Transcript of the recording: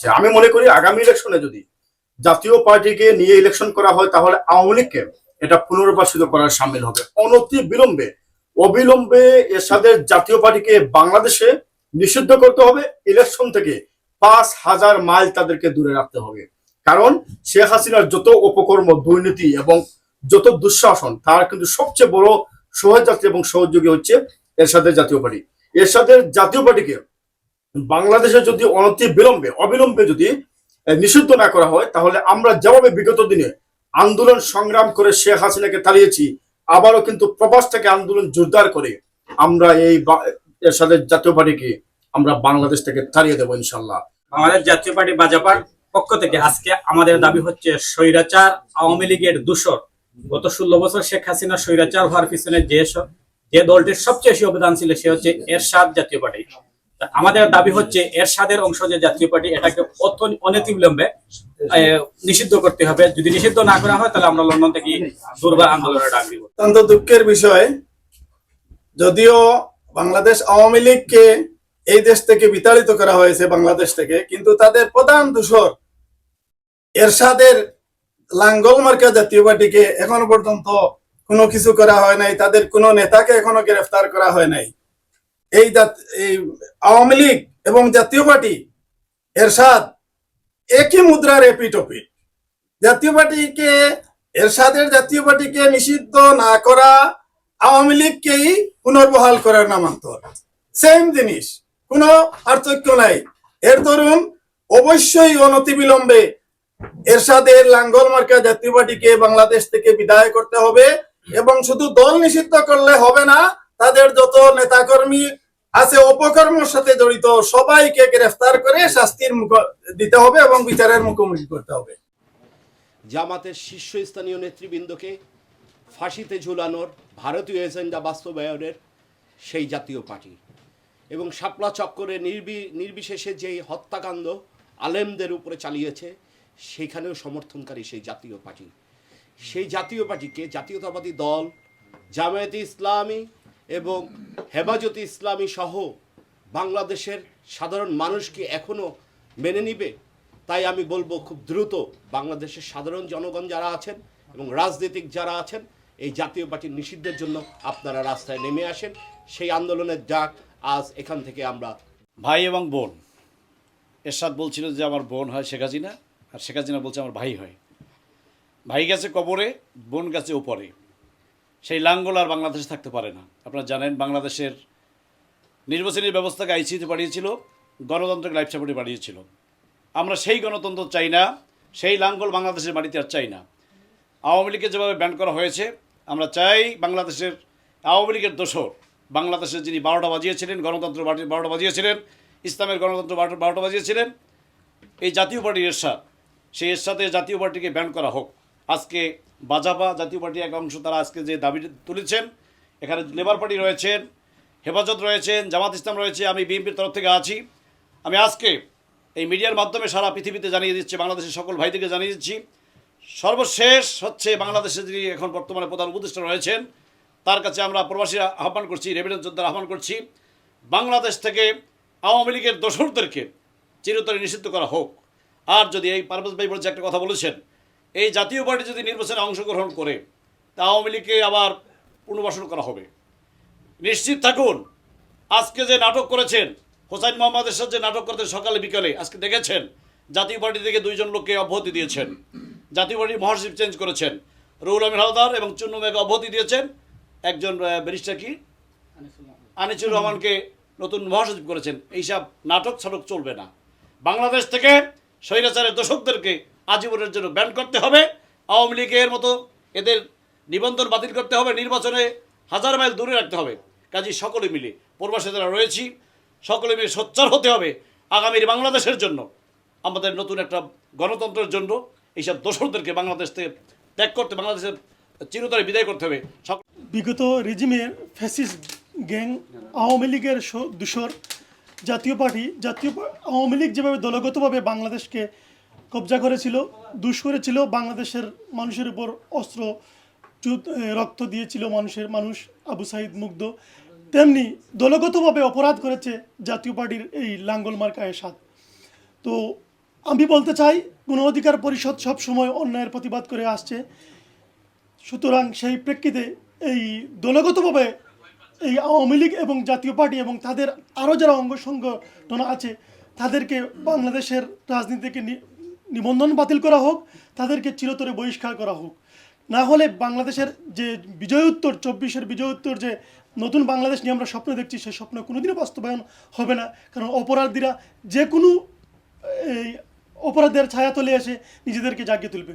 আমি মনে করি আগামী ইলেকশনে যদি জাতীয় পার্টিকে নিয়ে ইলেকশন করা হয়, তাহলে আওয়ামী লীগকে এটা পুনর্বাসিত করার সামিল হবে। অনতি বিলম্বে, অবিলম্বে এরশাদের জাতীয় পার্টিকে বাংলাদেশে নিষিদ্ধ করতে হবে। ইলেকশন থেকে পাঁচ হাজার মাইল তাদেরকে দূরে রাখতে হবে। কারণ শেখ হাসিনার যত উপকর্ম দুর্নীতি এবং যত দুঃশাসন, তার কিন্তু সবচেয়ে বড় সহযাত্রী এবং সহযোগী হচ্ছে এরশাদের জাতীয় পার্টি। এরশাদের জাতীয় পার্টিকে বাংলাদেশে যদি অনতি বিলম্বে, অবিলম্বে যদি নিষিদ্ধ না করা হয়, তাহলে আমরা যেভাবে বিগত দিনে আন্দোলন সংগ্রাম করে শেখ হাসিনাকে তাড়িয়েছি, আবারও কিন্তু প্রবাস থেকে আন্দোলন জোরদার করে আমরা এই এরশাদের জাতীয় পার্টিকে আমরা বাংলাদেশ থেকে তাড়িয়ে দেবো ইনশাল্লাহ আমাদের জাতীয় পার্টি বাজাপার পক্ষ থেকে আজকে আমাদের দাবি হচ্ছে স্বৈরাচার, আওয়ামী লীগের দূষর। গত ষোলো বছর শেখ হাসিনা স্বৈরাচার হওয়ার পিছনে যে যে দলটির সবচেয়ে বেশি অবদান ছিল সে হচ্ছে এরশাদ জাতীয় পার্টি। আমাদের দাবি হচ্ছে এরশাদের অংশ যে জাতীয় পার্টি, এটাকে অনতিবিলম্বে নিষিদ্ধ করতে হবে। যদি নিষিদ্ধ না করা হয়, তাহলে আমরা লন্ডন থেকে দুর্বার আন্দোলনের ডাক দিব। অত্যন্ত দুঃখের বিষয়, যদিও বাংলাদেশ আওয়ামী লীগকে এই দেশ থেকে বিতাড়িত করা হয়েছে বাংলাদেশ থেকে, কিন্তু তাদের প্রধান দূষর এরশাদের লাঙ্গল মার্কা জাতীয় পার্টিকে এখনও পর্যন্ত কোনো কিছু করা হয় নাই, তাদের কোনো নেতাকে এখনও গ্রেফতার করা হয় নাই। এই আওয়ামী লীগ এবং জাতীয় পার্টি, এরশাদ, একই মুদ্রার এপিটপিট জাতীয় পার্টিকে, এরশাদের জাতীয় পার্টিকে নিষিদ্ধ না করা আওয়ামী লীগকেই পুনর্বহাল করার নামান্তর। সেম জিনিস, কোনো পার্থক্য নাই। এর দরুন অবশ্যই অনতিবিলম্বে এরশাদের লাঙ্গল মার্কা জাতীয় পার্টিকে বাংলাদেশ থেকে বিদায় করতে হবে এবং শুধু দল নিষিদ্ধ করলে হবে না তাদের যত নেতাকর্মী আছে, অপকর্মের সাথে জড়িত, সবাইকে গ্রেফতার করে শাস্তির মুখ দিতে হবে এবং বিচারের মুখোমুখি করতে হবে। জামাতের শীর্ষস্থানীয় নেতৃবৃন্দকে ফাঁসিতে ঝুলানোর ভারতীয় এজেন্ডা বাস্তবায়নের সেই জাতীয় পার্টি এবং শাপলা চক্করে নির্বি, নির্বিশেষে যেই হত্যাকাণ্ড আলেমদের উপরে চালিয়েছে, সেখানেও সমর্থনকারী সেই জাতীয় পার্টি। সেই জাতীয় পার্টিকে জাতীয়তাবাদী দল, জামায়াতে ইসলামী এবং হেফাজতে ইসলামী সহ বাংলাদেশের সাধারণ মানুষকে এখনও মেনে নিবে? তাই আমি বলব খুব দ্রুত বাংলাদেশের সাধারণ জনগণ যারা আছেন এবং রাজনৈতিক যারা আছেন, এই জাতীয় পার্টির নিষিদ্ধের জন্য আপনারা রাস্তায় নেমে আসেন। সেই আন্দোলনের ডাক আজ এখান থেকে আমরা ভাই এবং বোন, এরশাদ বলছিল যে আমার বোন হয় শেখ হাসিনা, আর শেখ হাসিনা বলছে আমার ভাই হয়। ভাই গেছে কবরে, বোন গেছে উপরে। সেই লাঙ্গল আর বাংলাদেশে থাকতে পারে না। আপনারা জানেন, বাংলাদেশের নির্বাচনী ব্যবস্থাকে আইসিতে পাঠিয়েছিল, গণতন্ত্রকে লাইফ সাপোর্টে পাঠিয়েছিল। আমরা সেই গণতন্ত্র চাই না, সেই লাঙ্গল বাংলাদেশের মাটিতে আর চাই না। আওয়ামী লীগকে যেভাবে ব্যান করা হয়েছে, আমরা চাই বাংলাদেশের আওয়ামী লীগের দোষর, বাংলাদেশের যিনি বারোটা বাজিয়েছিলেন, গণতন্ত্র বারোটা বাজিয়েছিলেন, ইসলামের গণতন্ত্র বারোটা বাজিয়েছিলেন, এই জাতীয় পার্টির এরশাদ, সেই এরশাদে জাতীয় পার্টিকে ব্যান করা হোক। আজকে বাজাপা জাতীয় পার্টির এক অংশ তারা আজকে যে দাবি তুলেছেন, এখানে লেবার পার্টি রয়েছেন, হেফাজত রয়েছেন, জামাত ইসলাম রয়েছে, আমি বিএনপির তরফ থেকে আছি। আমি আজকে এই মিডিয়ার মাধ্যমে সারা পৃথিবীতে জানিয়ে দিচ্ছি, বাংলাদেশের সকল ভাইদেরকে জানিয়ে দিচ্ছি, সর্বশেষ হচ্ছে বাংলাদেশে যিনি এখন বর্তমানে প্রধান উপদেষ্টা রয়েছেন, তার কাছে আমরা প্রবাসী আহ্বান করছি রেভিডেন্স যোদ্ধার আহ্বান করছি, বাংলাদেশ থেকে আওয়ামী লীগের দোসরদেরকে চিরতরে নিষিদ্ধ করা হোক। আর যদি এই পারভেজ ভাই বলছে একটা কথা বলেছেন এই জাতীয় পার্টি যদি নির্বাচনে অংশগ্রহণ করে, তা আওয়ামী লীগকে আবার পুনর্বাসন করা হবে। নিশ্চিত থাকুন, আজকে যে নাটক করেছেন, হোসাইন মোহাম্মদের সাথে যে নাটক করতেন সকালে বিকালে, আজকে দেখেছেন, জাতীয় পার্টি থেকে দুইজন লোককে অব্যাহতি দিয়েছেন। জাতীয় পার্টির মহাসচিব চেঞ্জ করেছেন। রুহুল আমিন হালদার এবং চুন্নু মেঘ অব্যাহতি দিয়েছেন। একজন ব্যারিস্টার কি? আনিসুর রহমানকে নতুন মহাসচিব করেছেন। এইসব নাটক ছাটক চলবে না। বাংলাদেশ থেকে স্বৈরাচারের দর্শকদেরকে আজীবনের জন্য ব্যান করতে হবে। আওয়ামী লীগের মতো এদের নিবন্ধন বাতিল করতে হবে, নির্বাচনে হাজার মাইল দূরে রাখতে হবে। কাজে সকলে মিলে প্রবাসে যারা রয়েছি, সকলে মিলে সোচ্চার হতে হবে আগামীর বাংলাদেশের জন্য। আমাদের নতুন একটা গণতন্ত্রের জন্য এইসব দোসরদেরকে বাংলাদেশ থেকে ত্যাগ করতে, বাংলাদেশের চিরতরে বিদায় করতে হবে। বিগত রেজিমের ফ্যাসিস্ট গ্যাং আওয়ামী লীগের দূষর জাতীয় পার্টি, জাতীয় আওয়ামী লীগ যেভাবে দলগতভাবে বাংলাদেশকে কবজা করেছিল, দুষ করেছিল, বাংলাদেশের মানুষের উপর অস্ত্র রক্ত দিয়েছিল মানুষের, মানুষ আবু সাইদ মুগ্ধ। তেমনি দলগতভাবে অপরাধ করেছে জাতীয় পার্টির এই লাঙ্গল মার্কা এরশাদ। তো আমি বলতে চাই, গণ অধিকার পরিষদ সব সময় অন্যায়ের প্রতিবাদ করে আসছে। সুতরাং সেই প্রেক্ষিতে এই দলগতভাবে এই আওয়ামী লীগ এবং জাতীয় পার্টি এবং তাদের আরও যারা অঙ্গ সংগঠন আছে, তাদেরকে বাংলাদেশের রাজনীতিকে নিবন্ধন বাতিল করা হোক, তাদেরকে চিরতরে বহিষ্কার করা হোক। না হলে বাংলাদেশের যে বিজয় উত্তর, চব্বিশের বিজয় উত্তর যে নতুন বাংলাদেশ নিয়ে আমরা স্বপ্ন দেখছি সেই স্বপ্ন কোনোদিনও বাস্তবায়ন হবে না। কারণ অপরাধীরা যে কোনো, এই অপরাধের ছায়াতলে এসে নিজেদেরকে জাগিয়ে তুলবে।